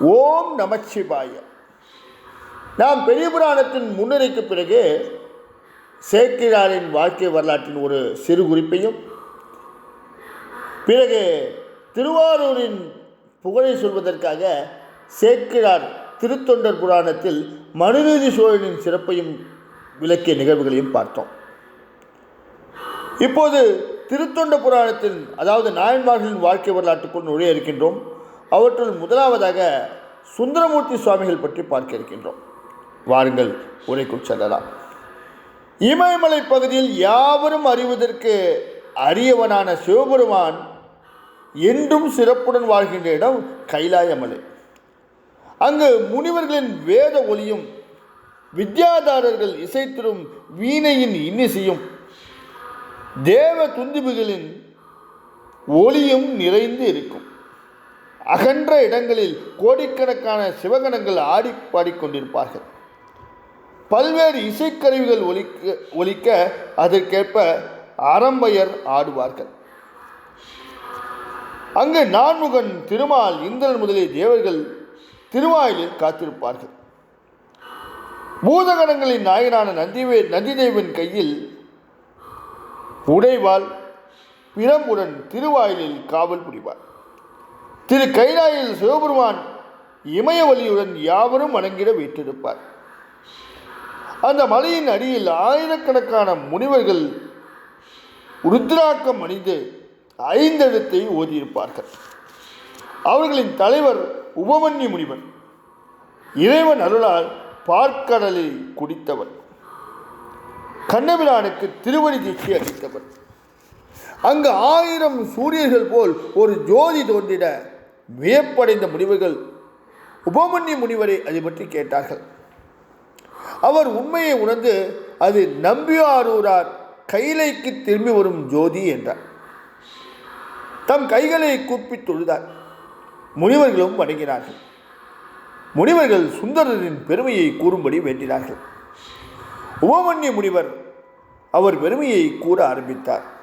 ஓம் நமச்சிவாய. நாம் பெரிய புராணத்தின் முன்னுரைக்கு பிறகு சேக்கிழாரின் வாழ்க்கை வரலாற்றின் ஒரு சிறு குறிப்பையும் பிறகு திருவாரூரின் புகழை சொல்வதற்காக சேக்கிழார் திருத்தொண்டர் புராணத்தில் மனுநீதி சோழனின் சிறப்பையும் விளக்கிய நிகழ்வுகளையும் பார்த்தோம். இப்போது திருத்தொண்ட புராணத்தின் அதாவது நாயன்மார்களின் வாழ்க்கை வரலாற்றுக்குள் நுழைய இருக்கின்றோம். அவற்றுள் முதலாவதாக சுந்தரமூர்த்தி சுவாமிகள் பற்றி பார்க்க இருக்கின்றோம். வாருங்கள் உரைக்குள் செல்லலாம். இமயமலை பகுதியில் யாவரும் அறிவதற்கு அரியவனான சிவபெருமான் என்றும் சிறப்புடன் வாழ்கின்ற இடம் கைலாயமலை. அங்கு முனிவர்களின் வேத ஒளியும் வித்யாதாரர்கள் இசைத்திரும் வீணையின் இன்னிசையும் தேவ துந்திபுகளின் ஒளியும் நிறைந்து இருக்கும். அகன்ற இடங்களில் கோடிக்கணக்கான சிவகணங்கள் ஆடி பாடிக்கொண்டிருப்பார்கள். பல்வேறு இசைக்கருவிகள் ஒலிக்க ஒலிக்க அதற்கேற்ப அறம்பயர் ஆடுவார்கள். அங்கு நான்முகன் திருமால் இந்திரன் முதலிய தேவர்கள் திருவாயிலில் காத்திருப்பார்கள். பூதகணங்களின் நாயனான நந்திவே நந்திதேவன் கையில் உடைவாள் பிரம்புடன் திருவாயிலில் காவல் புரிவார் திரு கைலாயில் சிவபெருமான் இமயவலியுடன் யாவரும் வணங்கிட வீற்றிருப்பார். அந்த மலையின் அடியில் ஆயிரக்கணக்கான முனிவர்கள் ருத்ராக்கம் அணிந்து ஐந்தெழுத்தை ஓதியிருப்பார்கள். அவர்களின் தலைவர் உபமன்யு முனிவன் இறைவன் அருளால் பார்க்கடலில் குடித்தவர். கண்ணபிரானுக்கு திருவடி தீட்சி அளித்தவர். அங்கு ஆயிரம் சூரியர்கள் போல் ஒரு ஜோதி தோன்றிட வியப்படைந்த முனிவர்கள் உபமன்ய முனிவரை அதை பற்றி கேட்டார்கள். அவர் உண்மையை உணர்ந்து அது நம்பியாரூரார் கைலைக்கு திரும்பி வரும் ஜோதி என்றார். தம் கைகளை கூப்பி தொழுதார். முனிவர்களும் வணங்கினார்கள். முனிவர்கள் சுந்தரரின் பெருமையை கூறும்படி வேண்டினார்கள். உபமன்ய முனிவர் அவர் பெருமையை கூற ஆரம்பித்தார்.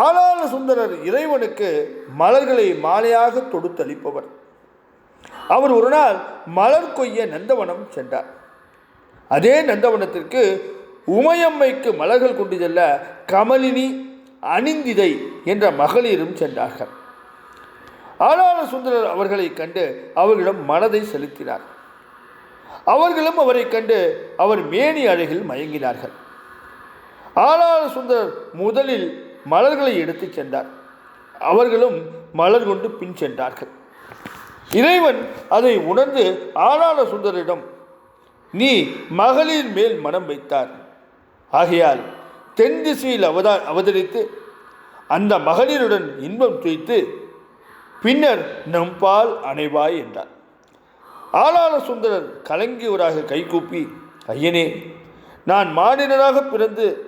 ஆளாள சுந்தரர் இறைவனுக்கு மலர்களை மாலையாக தொடுத்தளிப்பவர். அவர் ஒரு நாள் மலர் கொய்ய நந்தவனம் சென்றார். அதே நந்தவனத்திற்கு உமையம்மைக்கு மலர்கள் கொண்டு செல்ல கமலினி அணிந்திதை என்ற மகளிரும் சென்றார்கள். ஆளாள சுந்தரர் அவர்களை கண்டு அவர்களிடம் மனதை செலுத்தினார். அவர்களும் அவரை கண்டு அவர் மேனி அழகில் மயங்கினார்கள். ஆளாள சுந்தரர் முதலில் மலர்களை எடுத்துச் சென்றார். அவர்களும் மலர் கொண்டு பின் சென்றார்கள். இறைவன் அதை உணர்ந்து ஆளாள சுந்தரிடம் நீ மகளிர் மேல் மனம் வைத்தார். ஆகையால் தென் திசையில் அவதா அவதரித்து அந்த மகளிருடன் இன்பம் துய்த்து பின்னர் நம்பால் அணைவாய் என்றார். ஆளாள சுந்தரர் கலங்கியவராக கைகூப்பி ஐயனே நான் மாநிலராக பிறந்து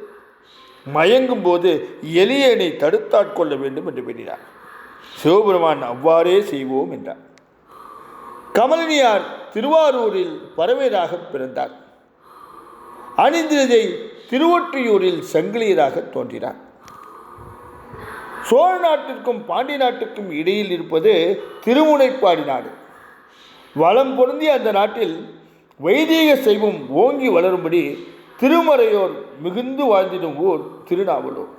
மயங்கும் போது எளியனை தடுத்தாட்கொள்ள வேண்டும் என்று வேண்டினார். சிவபெருமான் அவ்வாறே செய்வோம் என்றார். கமலினியார் திருவாரூரில் பறவையராக பிறந்தார். அணிந்திரதை திருவொற்றியூரில் சங்கிலியராக தோன்றினார். சோழ நாட்டிற்கும் பாண்டி நாட்டுக்கும் இடையில் இருப்பது திருமுனைப்பாடி நாடு. வளம் பொருந்திய அந்த நாட்டில் வைதீக சைவம் ஓங்கி வளரும்படி திருமறையோர் மிகுந்து வாழ்ந்திடும் ஊர் திருநாவலூர்.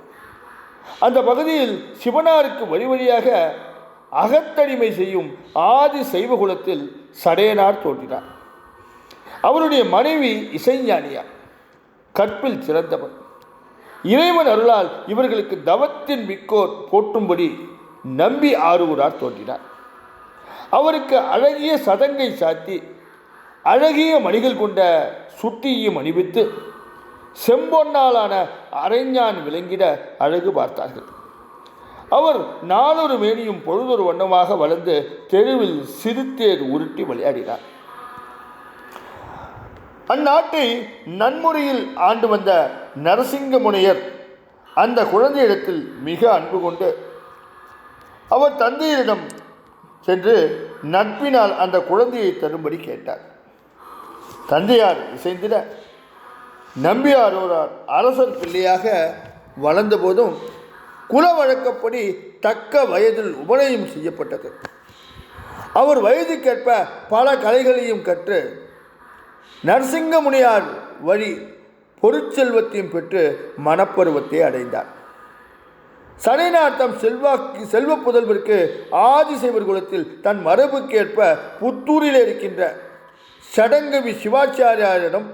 அந்த பகுதியில் சிவனாருக்கு வழி வழியாக அகத்தடிமை செய்யும் ஆதி சைவகுலத்தில் சடையனார் தோன்றினார். அவருடைய மனைவி இசைஞானியார் கற்பில் சிறந்தவர் இறைவன் அருளால் இவர்களுக்கு தவத்தின் மிக்கோர் போற்றும்படி நம்பி ஆரூரார் தோன்றினார். அவருக்கு அழகிய சதங்கை சாத்தி அழகிய மணிகள் கொண்ட சுட்டியும் அணிவித்து செம்பொன்னாலான அரைஞான் விளங்கிட அழகு பார்த்தார்கள். அவர் நாளொரு மேனியும் பொழுதொரு வண்ணமாக வளர்ந்து தெருவில் சிறுத்தேர் உருட்டி விளையாடினார். அந்நாட்டை நன்முறையில் ஆண்டு வந்த நரசிங்க முனையர் அந்த குழந்தையிடத்தில் மிக அன்பு கொண்டு அவர் தந்தையரிடம் சென்று நட்பினால் அந்த குழந்தையை தரும்படி கேட்டார். தந்தையார் இசைந்திட நம்பியாரோரார் அரசர் பிள்ளையாக வளர்ந்தபோதும் குல வழக்கப்படி தக்க வயதில் உபநயம் செய்யப்பட்டது. அவர் வயதுக்கேற்ப பல கலைகளையும் கற்று நரசிங்கமுனியார் வழி பொருட்செல்வத்தையும் பெற்று மனப்பருவத்தை அடைந்தார். சடைநாட்டம் செல்வாக்கு செல்வ புதல்வருக்கு ஆதிசைவர் குலத்தில் தன் மரபுக்கேற்ப புத்தூரில் இருக்கின்ற சடங்கவி சிவாச்சாரியாரிடம்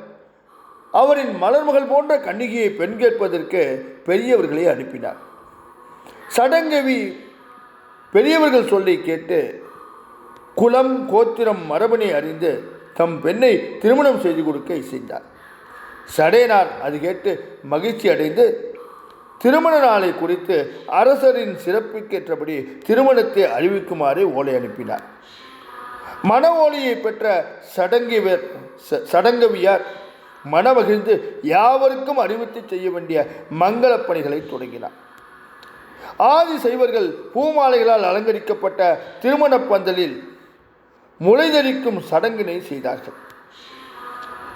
அவரின் மலர்மகள் போன்ற கன்னிகையை பெண் கேட்பதற்கு பெரியவர்களை அனுப்பினார். சடங்கவி பெரியவர்கள் சொல்லி கேட்டு குலம் கோத்திரம் மரபனை அறிந்து தம் பெண்ணை திருமணம் செய்து கொடுக்க இசைந்தார். சடையனார் அது கேட்டு மகிழ்ச்சி அடைந்து திருமண நாளை குறித்து அரசரின் சிறப்புக்கேற்றபடி திருமணத்தை அறிவிக்குமாறு ஓலை அனுப்பினார். மன ஓலையை பெற்ற சடங்கிவர் ச- சடங்கவியார் மனமகிழ்ந்து யாவருக்கும் அறிவித்து செய்ய வேண்டிய மங்கள பணிகளை தொடங்கினார். ஆதி சைவர்கள் பூமாலைகளால் அலங்கரிக்கப்பட்ட திருமணப் பந்தலில் முளைதளிக்கும் சடங்கினை செய்தார்கள்.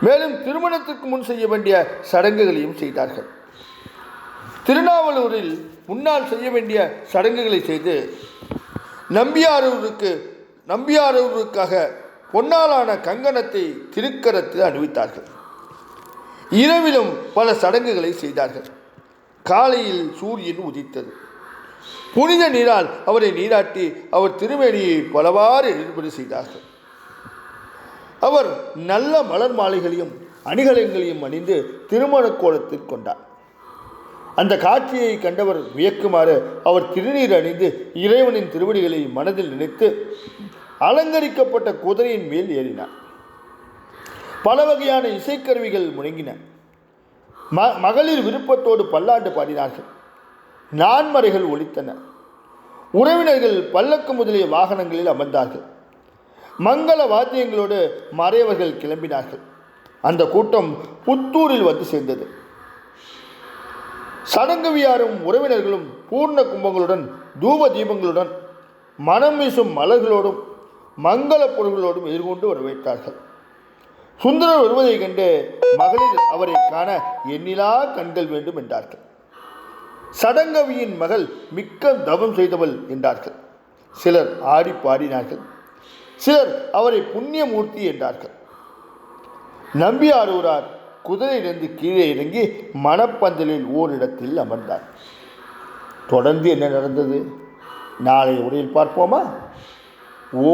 மேலும் திருமணத்திற்கு முன் செய்ய வேண்டிய சடங்குகளையும் செய்தார்கள். திருநாவலூரில் முன்னால் செய்ய வேண்டிய சடங்குகளை செய்து நம்பியாரூருக்கு நம்பியாரூருக்காக பொன்னாலான கங்கணத்தை திருக்கரத்தில் அணிவித்தார்கள். இரவிலும் பல சடங்குகளை செய்தார்கள். காலையில் சூரியன் உதித்தது. புனித நீரால் அவரை நீராட்டி அவர் திருமேனியை பலவாறு ஏற்பாடு செய்தார்கள். அவர் நல்ல மலர் மாலைகளையும் அணிகலன்களையும் அணிந்து திருமண கோலத்தில் கொண்டார். அந்த காட்சியை கண்டவர் வியக்குமாறு அவர் திருநீர் அணிந்து இறைவனின் திருவடிகளை மனதில் நினைத்து அலங்கரிக்கப்பட்ட குதிரையின் மேல் ஏறினார். பல வகையான இசைக்கருவிகள் முழங்கின. ம மகளிர் விருப்பத்தோடு பல்லாண்டு பாடினார்கள். நான்மறைகள் ஒலித்தன. உறவினர்கள் பல்லக்கு முதலிய வாகனங்களில் அமர்ந்தார்கள். மங்கள வாத்தியங்களோடு மறையவர்கள் கிளம்பினார்கள். அந்த கூட்டம் புத்தூரில் வந்து சேர்ந்தது. சடங்குவியாரும் உறவினர்களும் பூர்ண கும்பங்களுடன் தூப தீபங்களுடன் மனம் வீசும் மலர்களோடும் மங்கள பொருள்களோடும் எதிர்கொண்டு வரவேற்றார்கள். சுந்தரர் வருவதைக் கண்டு மகளிர் அவரை காண எண்ணிலா கண்கள் வேண்டும் என்றார்கள். சடங்கவியின் மகள் மிக்க தவம் செய்தவள் என்றார்கள். சிலர் ஆடி பாடினார்கள். சிலர் அவரை புண்ணியமூர்த்தி என்றார்கள். நம்பியாரூரார் குதிரையிலிருந்து கீழே இறங்கி மணப்பந்தலில் ஓரிடத்தில் அமர்ந்தார். தொடர்ந்து என்ன நடந்தது? நாளை உரையில் பார்ப்போமா? ஓ